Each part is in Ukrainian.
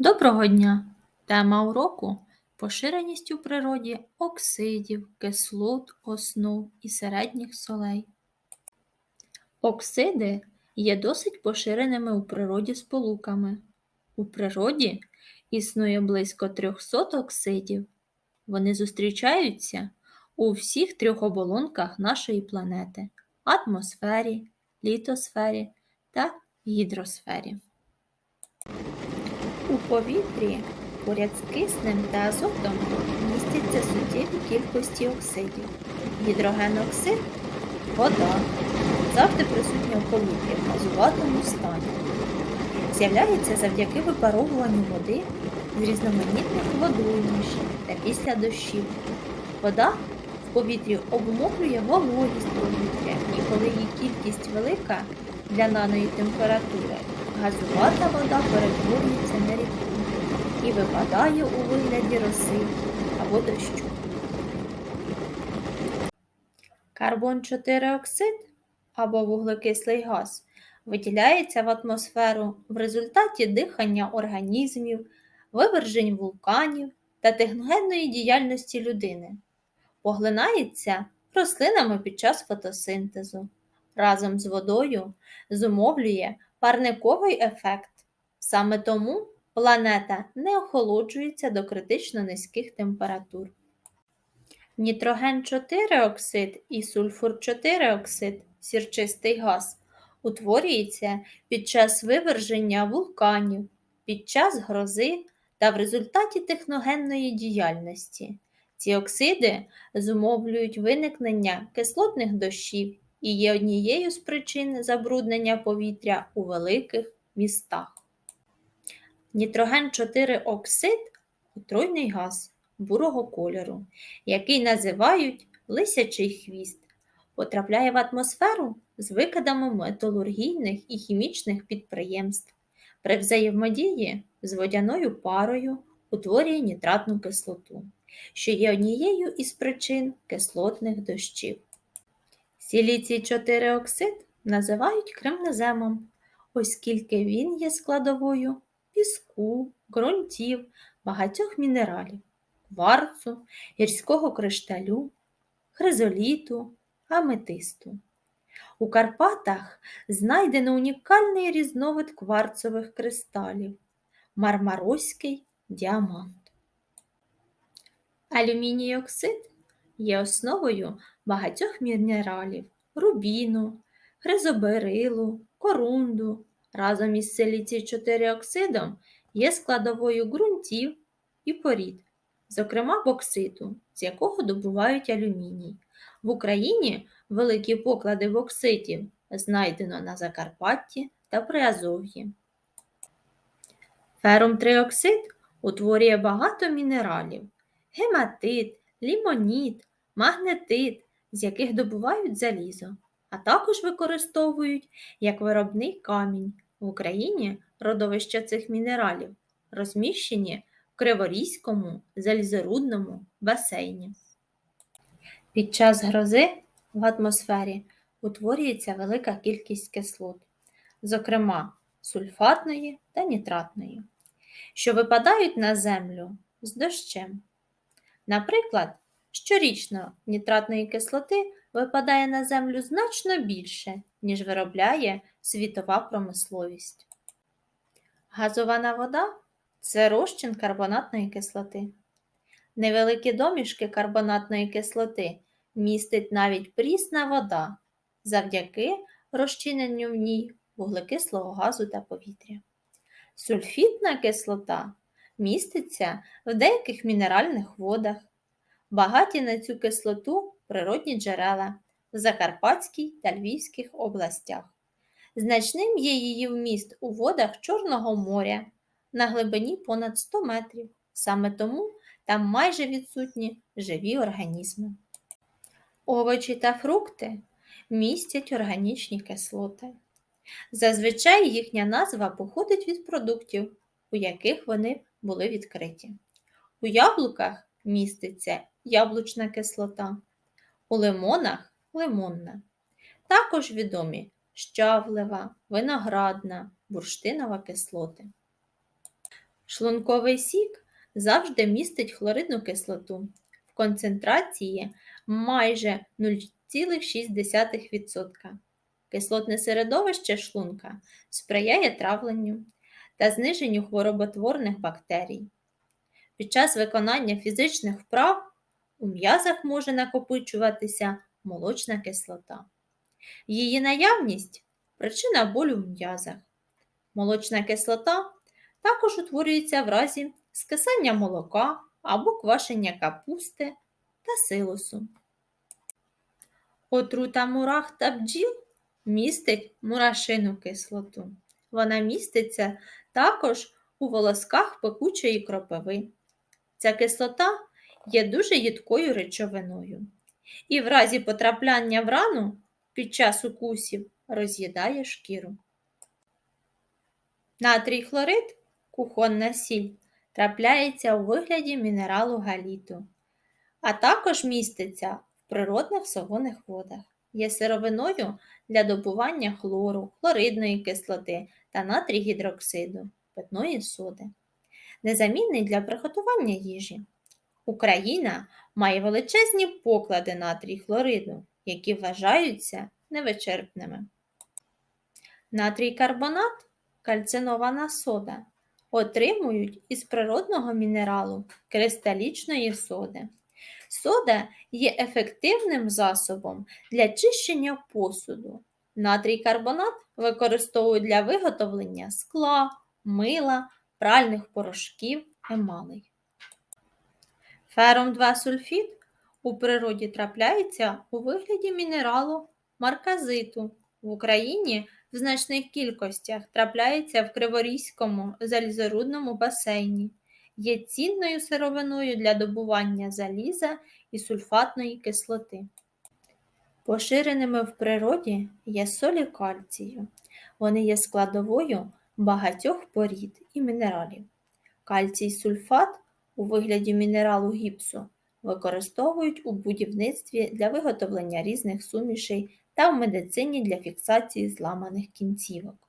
Доброго дня! Тема уроку поширеність у природі оксидів, кислот, основ і середніх солей. Оксиди є досить поширеними у природі сполуками. У природі існує близько 300 оксидів. Вони зустрічаються у всіх трьох оболонках нашої планети атмосфері, літосфері та гідросфері. Повітрі поряд з киснем та азотом містяться суттєві кількості оксидів. Гідрогеноксид вода завжди присутня в повітрі в газуватому стані. З'являється завдяки випаровуванню води з різноманітних водоймищ та після дощів. Вода в повітрі обумовлює вологість повітря, і коли її кількість велика для даної температури, газувата вода перетворюється на рідку і випадає у вигляді роси або дощу. Карбон 4 оксид або вуглекислий газ виділяється в атмосферу в результаті дихання організмів, вивержень вулканів та техногенної діяльності людини. Поглинається рослинами під час фотосинтезу. Разом з водою зумовлює парниковий ефект. Саме тому планета не охолоджується до критично низьких температур. Нітроген 4 оксид і сульфур 4 оксид сірчистий газ утворюється під час виверження вулканів, під час грози та в результаті техногенної діяльності. Ці оксиди зумовлюють виникнення кислотних дощів і є однією з причин забруднення повітря у великих містах. Нітроген 4 оксид отруйний газ бурого кольору, який називають лисячий хвіст, потрапляє в атмосферу з викидами металургійних і хімічних підприємств. При взаємодії з водяною парою утворює нітратну кислоту, що є однією із причин кислотних дощів. Сіліцій 4 оксид називають кремнеземом, оскільки він є складовою піску, ґрунтів, багатьох мінералів, кварцу, гірського кришталю, хризоліту, аметисту. У Карпатах знайдено унікальний різновид кварцових кристалів мармароський діамант. Алюміній оксид є основою багатьох мінералів рубіну, хризоберилу, корунду. Разом із силіцій 4 оксидом є складовою ґрунтів і порід, зокрема бокситу, з якого добувають алюміній. В Україні великі поклади бокситів знайдено на Закарпатті та Приазов'ї. Ферум 3 оксид утворює багато мінералів гематит, лімоніт, магнетит, з яких добувають залізо, а також використовують як виробний камінь. В Україні родовища цих мінералів розміщені в Криворізькому залізорудному басейні. Під час грози в атмосфері утворюється велика кількість кислот, зокрема сульфатної та нітратної, що випадають на землю з дощем. Наприклад, щорічно нітратної кислоти випадає на землю значно більше, ніж виробляє світова промисловість. Газована вода це розчин карбонатної кислоти. Невеликі домішки карбонатної кислоти містить навіть прісна вода завдяки розчиненню в ній вуглекислого газу та повітря. Сульфітна кислота міститься в деяких мінеральних водах, багаті на цю кислоту природні джерела в Закарпатській та Львівських областях. Значним є її вміст у водах Чорного моря на глибині понад 100 метрів. Саме тому там майже відсутні живі організми. Овочі та фрукти містять органічні кислоти. Зазвичай їхня назва походить від продуктів, у яких вони були відкриті. У яблуках міститься яблучна кислота, у лимонах лимонна. Також відомі щавлева, виноградна, бурштинова кислоти. Шлунковий сік завжди містить хлоридну кислоту в концентрації майже 0,6%. Кислотне середовище шлунка сприяє травленню та зниженню хвороботворних бактерій. Під час виконання фізичних вправ у м'язах може накопичуватися молочна кислота. Її наявність причина болю в м'язах. Молочна кислота також утворюється в разі скисання молока або квашення капусти та силосу. Отрута мурах та бджіл містить мурашину кислоту. Вона міститься також у волосках пекучої кропиви. Ця кислота є дуже їдкою речовиною і в разі потрапляння в рану під час укусів роз'їдає шкіру. Натрій хлорид, кухонна сіль, трапляється у вигляді мінералу галіту, а також міститься в природних солоних водах. Є сировиною для добування хлору, хлоридної кислоти та натрій гідроксиду, питної соди. Незамінний для приготування їжі. Україна має величезні поклади натрій хлориду, які вважаються невичерпними. Натрій карбонат, кальцинована сода, отримують із природного мінералу кристалічної соди. Сода є ефективним засобом для чищення посуду. Натрій карбонат використовують для виготовлення скла, мила, пральних порошків, емалей. Ферум 2 сульфід у природі трапляється у вигляді мінералу марказиту. В Україні в значних кількостях трапляється в Криворізькому залізорудному басейні. Є цінною сировиною для добування заліза і сульфатної кислоти. Поширеними в природі є солі кальцію. Вони є складовою багатьох порід і мінералів. Кальцій сульфат у вигляді мінералу гіпсу використовують у будівництві для виготовлення різних сумішей та в медицині для фіксації зламаних кінцівок.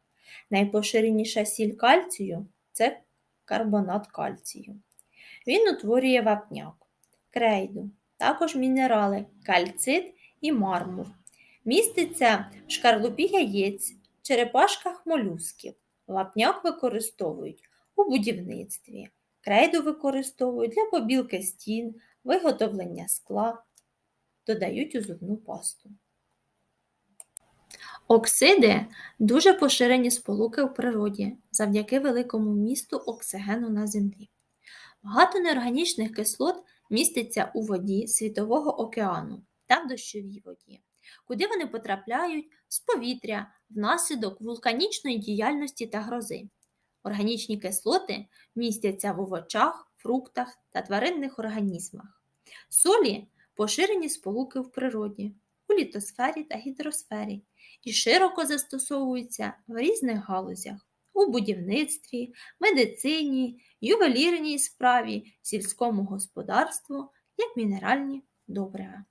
Найпоширеніша сіль кальцію це карбонат кальцію. Він утворює вапняк, крейду, також мінерали кальцит і мармур. Міститься в шкарлупі яєць, черепашках молюсків. Вапняк використовують у будівництві. Крейду використовують для побілки стін, виготовлення скла, додають у зубну пасту. Оксиди дуже поширені сполуки в природі завдяки великому місту оксигену на землі. Багато неорганічних кислот міститься у воді Світового океану та в дощовій воді, куди вони потрапляють з повітря внаслідок вулканічної діяльності та грози. Органічні кислоти містяться в овочах, фруктах та тваринних організмах. Солі поширені сполуки в природі, у літосфері та гідросфері і широко застосовуються в різних галузях у будівництві, медицині, ювелірній справі, сільському господарству як мінеральні добрива.